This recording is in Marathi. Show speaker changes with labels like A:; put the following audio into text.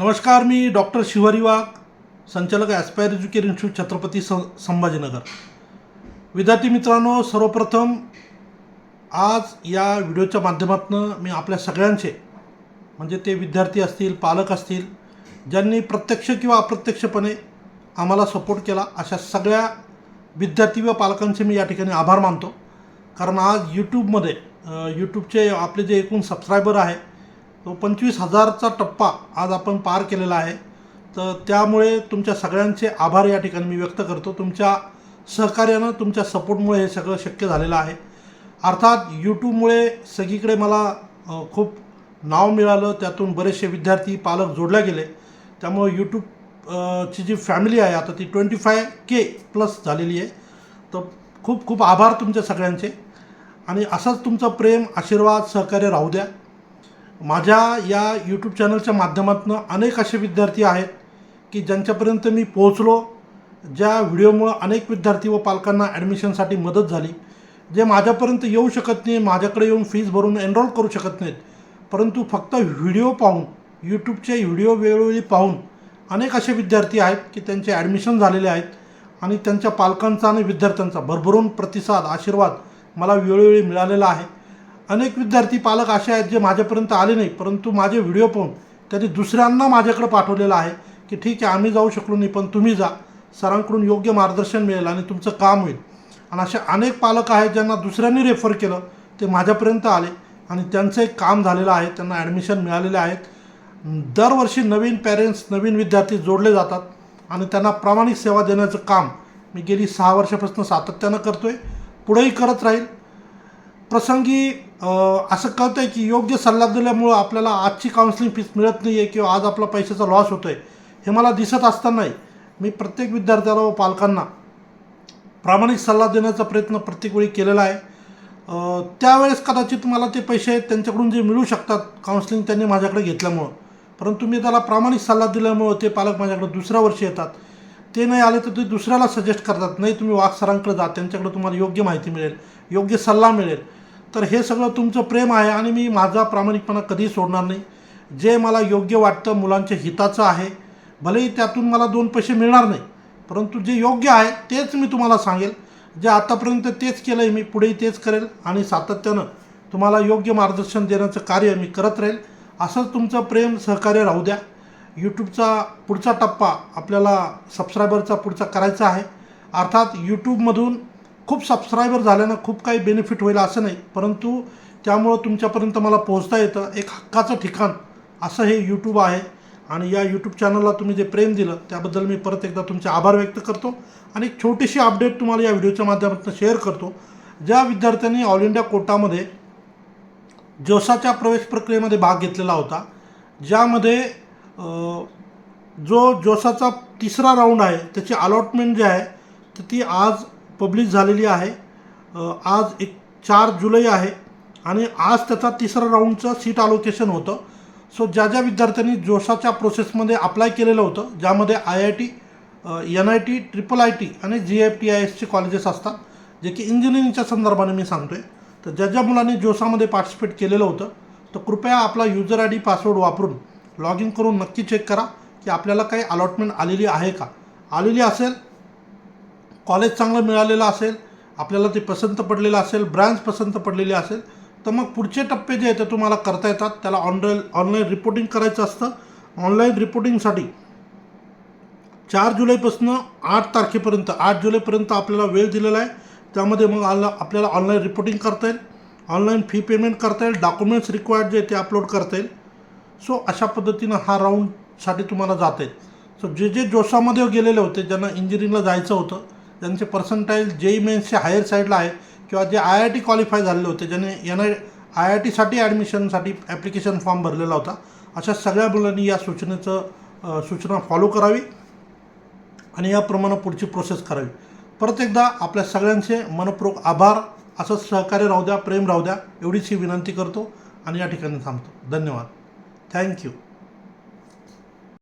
A: नमस्कार मी डॉक्टर शिवारी वाघ संचालक ॲस्पायर एज्युकेशन इन्स्टिट्यूट छत्रपती स संभाजीनगर. विद्यार्थी मित्रांनो सर्वप्रथम आज या व्हिडिओच्या माध्यमातून मी आपल्या सगळ्यांचे म्हणजे ते विद्यार्थी असतील पालक असतील ज्यांनी प्रत्यक्ष किंवा अप्रत्यक्षपणे आम्हाला सपोर्ट केला अशा सगळ्या विद्यार्थी व पालकांचे मी या ठिकाणी आभार मानतो. कारण आज यूट्यूबमध्ये यूट्यूबचे आपले जे एकूण सबस्क्रायबर आहे तो पंचवीस हजारचा टप्पा आज आपण पार केलेला आहे. तर त्यामुळे तुमच्या सगळ्यांचे आभार या ठिकाणी मी व्यक्त करतो. तुमच्या सहकार्यानं तुमच्या सपोर्टमुळे हे सगळं शक्य झालेलं आहे. अर्थात यूट्यूबमुळे सगळीकडे मला खूप नाव मिळालं. त्यातून बरेचसे विद्यार्थी पालक जोडले गेले. त्यामुळे यूट्यूब ची जी फॅमिली आहे आता ती ट्वेंटी फाय के प्लस झालेली आहे. तर खूप खूप आभार तुमच्या सगळ्यांचे. आणि असंच तुमचं प्रेम आशीर्वाद सहकार्य राहू द्या. माझ्या या यूट्यूब चॅनलच्या माध्यमातून अनेक असे विद्यार्थी आहेत की ज्यांच्यापर्यंत मी पोहोचलो ज्या व्हिडिओमुळं अनेक विद्यार्थी व पालकांना ॲडमिशनसाठी मदत झाली जे माझ्यापर्यंत येऊ शकत नाही माझ्याकडे येऊन फीज भरून एनरोल करू शकत नाहीत. परंतु फक्त व्हिडिओ पाहून यूट्यूबचे व्हिडिओ वेळोवेळी पाहून अनेक असे विद्यार्थी आहेत की त्यांचे ॲडमिशन झालेले आहेत आणि त्यांच्या पालकांचा आणि विद्यार्थ्यांचा भरभरून प्रतिसाद आशीर्वाद मला वेळोवेळी मिळालेला आहे. अनेक विद्यार्थी पालक असे आहेत जे माझ्यापर्यंत आले नाही परंतु माझे व्हिडिओ पाहून त्यांनी दुसऱ्यांना माझ्याकडे पाठवलेलं आहे की ठीक आहे आम्ही जाऊ शकलो नाही पण तुम्ही जा. सरांकडून योग्य मार्गदर्शन मिळेल आणि तुमचं काम होईल. आणि असे अनेक पालक आहेत ज्यांना दुसऱ्यांनी रेफर केलं ते माझ्यापर्यंत आले आणि त्यांचं एक काम झालेलं आहे त्यांना ॲडमिशन मिळालेले आहेत. दरवर्षी नवीन पॅरेंट्स नवीन विद्यार्थी जोडले जातात आणि त्यांना प्रामाणिक सेवा देण्याचं काम मी गेली सहा वर्षापासून सातत्यानं करतो आहे पुढेही करत राहील. प्रसंगी असं कळतं आहे की योग्य सल्ला दिल्यामुळं आपल्याला आजची काउन्सिलिंग फीस मिळत नाही आहे किंवा आज आपला पैशाचा लॉस होतो आहे हे मला दिसत असतानाही मी प्रत्येक विद्यार्थ्याला व पालकांना प्रामाणिक सल्ला देण्याचा प्रयत्न प्रत्येक वेळी केलेला आहे. त्यावेळेस कदाचित मला ते पैसे त्यांच्याकडून जे मिळू शकतात काउन्सिलिंग त्यांनी माझ्याकडे घेतल्यामुळं. परंतु मी त्याला प्रामाणिक सल्ला दिल्यामुळं ते पालक माझ्याकडे दुसऱ्या वर्षी येतात. ते नाही आले तर ते दुसऱ्याला सजेस्ट करतात. नाही तुम्ही वाघ सरांकडे जा. त्यांच्याकडे तुम्हाला योग्य माहिती मिळेल योग्य सल्ला मिळेल. तर हे सगळं तुमचं प्रेम आहे आणि मी माझा प्रामाणिकपणा कधी सोडणार नाही. जे मला योग्य वाटतं मुलांच्या हिताचं आहे भलेही त्यातून मला दोन पैसे मिळणार नाही परंतु जे योग्य आहे तेच मी तुम्हाला सांगेल. जे आतापर्यंत तेच केलं आहे मी पुढेही तेच करेल आणि सातत्यानं तुम्हाला योग्य मार्गदर्शन देण्याचं कार्य मी करत राहील. असंच तुमचं प्रेम सहकार्य राहू द्या. यूट्यूबचा पुढचा टप्पा आपल्याला सबस्क्रायबरचा पुढचा करायचा आहे. अर्थात यूट्यूबमधून खूप सबस्क्रायबर झाल्यानं खूप काही बेनिफिट होईल असं नाही. परंतु त्यामुळं तुमच्यापर्यंत मला पोहोचता येतं. एक हक्काचं ठिकाण असं हे यूट्यूब आहे. आणि या यूट्यूब चॅनलला तुम्ही जे प्रेम दिलं त्याबद्दल मी परत एकदा तुमचे आभार व्यक्त करतो. आणि एक छोटीशी अपडेट तुम्हाला या व्हिडिओच्या माध्यमातून शेअर करतो. ज्या विद्यार्थ्यांनी ऑल इंडिया कोटामध्ये जोसाच्या प्रवेश प्रक्रियेमध्ये भाग घेतलेला होता ज्यामध्ये जो जोसाचा तिसरा राऊंड आहे त्याची अलॉटमेंट जी आहे तर ती आज पब्लिश झालेली आहे. आज एक चार जुलै आहे आणि आज त्याचा तिसरा राऊंडचं सीट अलोकेशन होतं. सो ज्या ज्या विद्यार्थ्यांनी जोशाच्या प्रोसेसमध्ये अप्लाय केलेलं होतं ज्यामध्ये I I T N I T triple I T आणि जी एफ टी आय एसचे कॉलेजेस असतात जे की इंजिनिअरिंगच्या संदर्भाने मी सांगतो आहे तर ज्या ज्या मुलांनी जोसामध्ये पार्टिसिपेट केलेलं होतं तर कृपया आपला युजर आय डी पासवर्ड वापरून लॉग इन करून नक्की चेक करा की आपल्याला काही अलॉटमेंट आलेली आहे का. आलेली असेल कॉलेज चांगलं मिळालेलं असेल आपल्याला ते पसंत पडलेलं असेल ब्रँच पसंत पडलेली असेल तर मग पुढचे टप्पे जे आहेत ते तुम्हाला करता येतात. त्याला ऑनलाईन ऑनलाईन रिपोर्टिंग करायचं असतं. ऑनलाईन रिपोर्टिंगसाठी चार जुलैपासून आठ तारखेपर्यंत आठ जुलैपर्यंत आपल्याला वेळ दिलेला आहे. त्यामध्ये मग आला आपल्याला ऑनलाईन रिपोर्टिंग करता येईल. ऑनलाईन फी पेमेंट करता येईल. डॉक्युमेंट्स रिक्वायर्ड जे ते अपलोड करता येईल. सो अशा पद्धतीनं हा राऊंडसाठी तुम्हाला जाता येईल. सो जे जे जोशामध्ये गेलेले होते ज्यांना इंजिनिअरिंगला जायचं होतं ज्यांचे पर्संटाईल जेई मेन्सचे हायर साईडला आहे किंवा जे आय आय टी क्वालिफाय झालेले होते ज्याने यांना आय आय टीसाठी ॲडमिशनसाठी ॲप्लिकेशन फॉर्म भरलेला होता अशा सगळ्या मुलांनी या सूचनेचं सूचना फॉलो करावी आणि याप्रमाणे पुढची प्रोसेस करावी. परत एकदा आपल्या सगळ्यांचे मनपूर्वक आभार. असंच सहकार्य राहू द्या प्रेम राहू द्या एवढीच ही विनंती करतो आणि या ठिकाणी थांबतो. धन्यवाद. थँक्यू